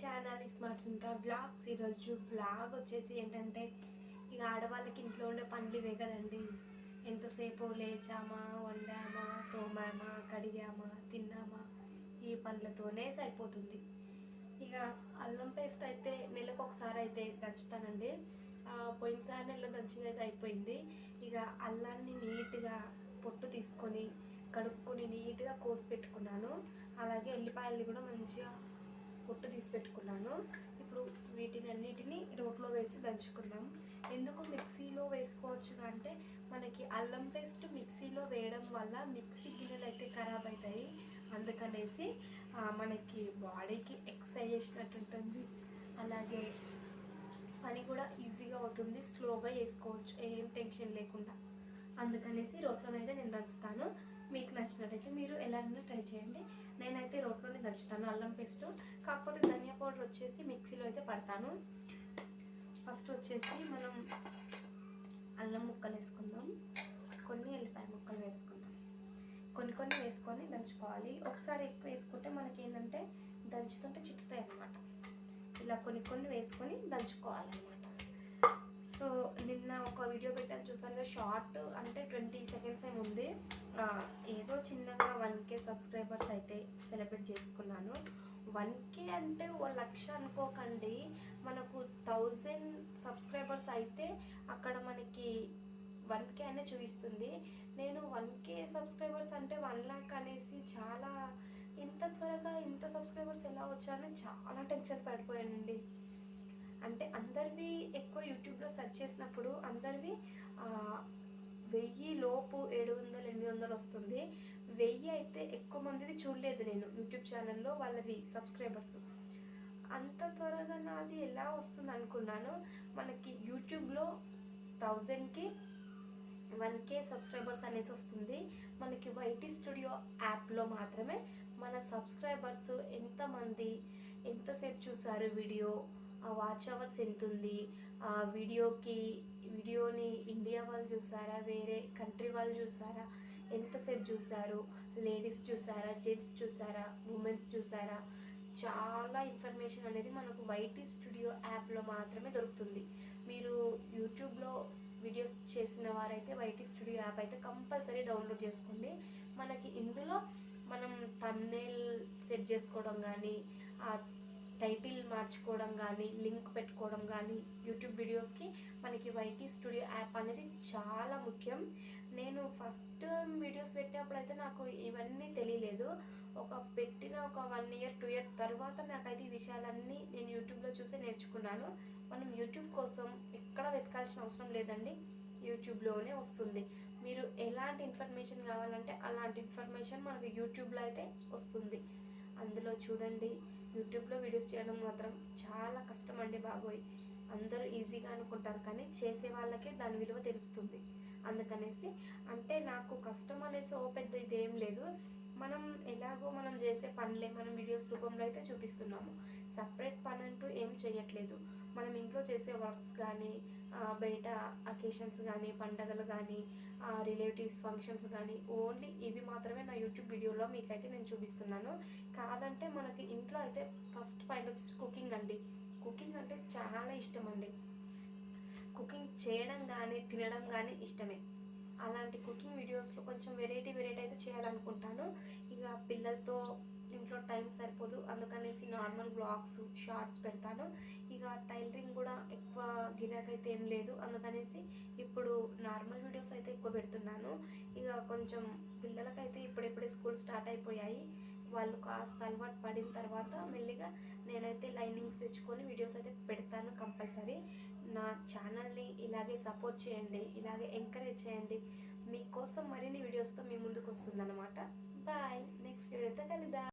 Channel smart సుంతా blogs ఈరోజు blog వచ్చేసి ఏంటంటే ఇక ఆడవాళ్ళకి ఇంట్లో ఉండే పనులు ఇవే కదండి. ఎంతసేపు లేచామా వండామా తోమామా కడిగామా తిన్నామా ఈ పనులతోనే సరిపోతుంది. ఇక అల్లం పేస్ట్ అయితే నెలకు ఒకసారి అయితే దంచుతానండి. పోయినసారి నెలలో దంచింది అయితే అయిపోయింది. ఇక అల్లాన్ని నీట్గా పొట్టు తీసుకొని కడుక్కొని నీట్గా కోసి పెట్టుకున్నాను. అలాగే ఉల్లిపాయలు కూడా మంచిగా పొట్టు తీసి పెట్టుకున్నాను. ఇప్పుడు వీటిని అన్నిటిని రోట్లో వేసి దంచుకుందాం. ఎందుకు మిక్సీలో వేసుకోవచ్చు అంటే మనకి అల్లం పేస్ట్ మిక్సీలో వేయడం వల్ల మిక్సీ గిన్నెలు అయితే ఖరాబ్ అవుతాయి అందుకనేసి మనకి బాడీకి ఎక్సర్సైజ్ చేసినట్టు ఉంటుంది. అలాగే పని కూడా ఈజీగా అవుతుంది. స్లోగా వేసుకోవచ్చు. ఏం టెన్షన్ లేకుండా. అందుకనేసి రోట్లోనైతే నేను దంచుతాను. మీకు నచ్చినట్టయితే మీరు ఎలాగైనా ట్రై చేయండి. నేనైతే దంచుతాను అల్లం పేస్ట్ కాకపోతే ధనియా పౌడర్ వచ్చేసి మిక్సీలో అయితే పడతాను. ఫస్ట్ వచ్చేసి మనం అల్లం ముక్కలు వేసుకుందాం. కొన్ని ఎల్లిపాయ ముక్కలు వేసుకుందాం. కొన్ని కొన్ని వేసుకొని దంచుకోవాలి. ఒకసారి ఎక్కువ వేసుకుంటే మనకి ఏంటంటే దంచుతుంటే చిట్టుతాయి అన్నమాట ఇలా కొన్ని కొన్ని వేసుకొని దంచుకోవాలన్నమాట. సో నిన్న ఒక వీడియో పెట్టాను చూసారుగా షార్ట్ అంటే ట్వంటీ సెకండ్స్ ఏమి ఉంది. ఏదో చిన్నగా వన్ కే సబ్స్క్రైబర్స్ అయితే సెలబ్రేట్ చేసుకున్నాను. వన్ కే అంటే ఓ లక్ష అనుకోకండి. మనకు థౌజండ్ సబ్స్క్రైబర్స్ అయితే అక్కడ మనకి వన్ కే అనే చూపిస్తుంది. నేను వన్ కే సబ్స్క్రైబర్స్ అంటే వన్ ల్యాక్ అనేసి చాలా ఇంత త్వరగా ఇంత సబ్స్క్రైబర్స్ ఎలా వచ్చారని చాలా టెన్షన్ పడిపోయానండి. అంటే అందరివి యూట్యూబ్లో సెర్చ్ చేసినప్పుడు అందరివి వెయ్యి లోపు ఏడు వందలు ఎనిమిది వందలు వస్తుంది. వెయ్యి అయితే ఎక్కువ మందిది చూడలేదు నేను యూట్యూబ్ ఛానల్లో వాళ్ళది సబ్స్క్రైబర్స్. అంత త్వరగా నాది ఎలా వస్తుంది అనుకున్నాను. మనకి యూట్యూబ్లో థౌజండ్కి వన్ కే సబ్స్క్రైబర్స్ అనేసి వస్తుంది. మనకి వైటీ స్టూడియో యాప్లో మాత్రమే మన సబ్స్క్రైబర్స్ ఎంతమంది ఎంతసేపు చూసారు వీడియో ఆ వాచ్ అవర్స్ ఎంత ఉంది ఆ వీడియోకి వీడియోని ఇండియా వాళ్ళు చూసారా? వేరే కంట్రీ వాళ్ళు చూసారా? ఎంతసేపు చూసారు? లేడీస్ చూసారా? జెంట్స్ చూసారా? ఉమెన్స్ చూసారా? చాలా ఇన్ఫర్మేషన్ అనేది మనకు వైటీ స్టూడియో యాప్లో మాత్రమే దొరుకుతుంది. మీరు యూట్యూబ్లో వీడియోస్ చేసిన వారైతే వైటీ స్టూడియో యాప్ అయితే కంపల్సరీ డౌన్లోడ్ చేసుకోండి. మనకి ఇందులో మనం తమ్నేల్ సెట్ చేసుకోవడం కానీ టైటిల్ మార్చుకోవడం కానీ లింక్ పెట్టుకోవడం కానీ యూట్యూబ్ వీడియోస్కి మనకి వైటీ స్టూడియో యాప్ అనేది చాలా ముఖ్యం. నేను ఫస్ట్ వీడియోస్ పెట్టినప్పుడు అయితే నాకు ఇవన్నీ తెలియలేదు. ఒక పెట్టిన ఒక వన్ ఇయర్ టూ ఇయర్ తర్వాత నాకైతే ఈ విషయాలన్నీ నేను యూట్యూబ్లో చూసి నేర్చుకున్నాను. మనం యూట్యూబ్ కోసం ఎక్కడ వెతకాల్సిన అవసరం లేదండి. యూట్యూబ్లోనే వస్తుంది. మీరు ఎలాంటి ఇన్ఫర్మేషన్ కావాలంటే అలాంటి ఇన్ఫర్మేషన్ మనకు యూట్యూబ్లో అయితే వస్తుంది. అందులో చూడండి. యూట్యూబ్లో వీడియోస్ చేయడం మాత్రం చాలా కష్టం అండి బాబోయ్. అందరూ ఈజీగా అనుకుంటారు కానీ చేసే వాళ్ళకే దాని విలువ తెలుస్తుంది. అందుకనేసి అంటే నాకు కష్టం అనేసి ఓ పెద్ద ఇదేం లేదు. మనం ఎలాగో మనం చేసే పనులే మనం వీడియోస్ రూపంలో అయితే చూపిస్తున్నాము. సపరేట్ పని అంటూ ఏం చేయట్లేదు మనం ఇంట్లో చేసే వర్క్స్ కానీ బయట అకేషన్స్ కానీ పండగలు కానీ రిలేటివ్స్ ఫంక్షన్స్ కానీ ఓన్లీ ఇవి మాత్రమే నా యూట్యూబ్ వీడియోలో మీకైతే నేను చూపిస్తున్నాను. కాదంటే మనకి ఇంట్లో అయితే ఫస్ట్ పాయింట్ వచ్చేసి కుకింగ్ అండి. కుకింగ్ అంటే చాలా ఇష్టం అండి కుకింగ్ చేయడం కానీ తినడం కానీ ఇష్టమే. అలాంటి కుకింగ్ వీడియోస్లో కొంచెం వెరైటీ వెరైటీ చేయాలనుకుంటాను. ఇక పిల్లలతో ఇంట్లో టైం సరిపోదు. అందుకనేసి నార్మల్ బ్లాగ్స్ షార్ట్స్ పెడతాను. ఇక టైలరింగ్ కూడా ఎక్కువ గిరాకైతే ఏం లేదు. అందుకనేసి ఇప్పుడు నార్మల్ వీడియోస్ అయితే ఎక్కువ పెడుతున్నాను. ఇక కొంచెం పిల్లలకైతే ఇప్పుడిప్పుడే స్కూల్ స్టార్ట్ అయిపోయాయి. వాళ్ళు కాస్త అలవాటు పడిన తర్వాత మెల్లిగా నేనైతే లైనింగ్స్ తెచ్చుకొని వీడియోస్ అయితే పెడతాను కంపల్సరీ. నా ఛానల్ని ఇలాగే సపోర్ట్ చేయండి ఇలాగే ఎంకరేజ్ చేయండి. మీకోసం మరిన్ని వీడియోస్తో మీ ముందుకు వస్తుందన్నమాట. బాయ్. నెక్స్ట్ వీడియోతో కలుద్దాం.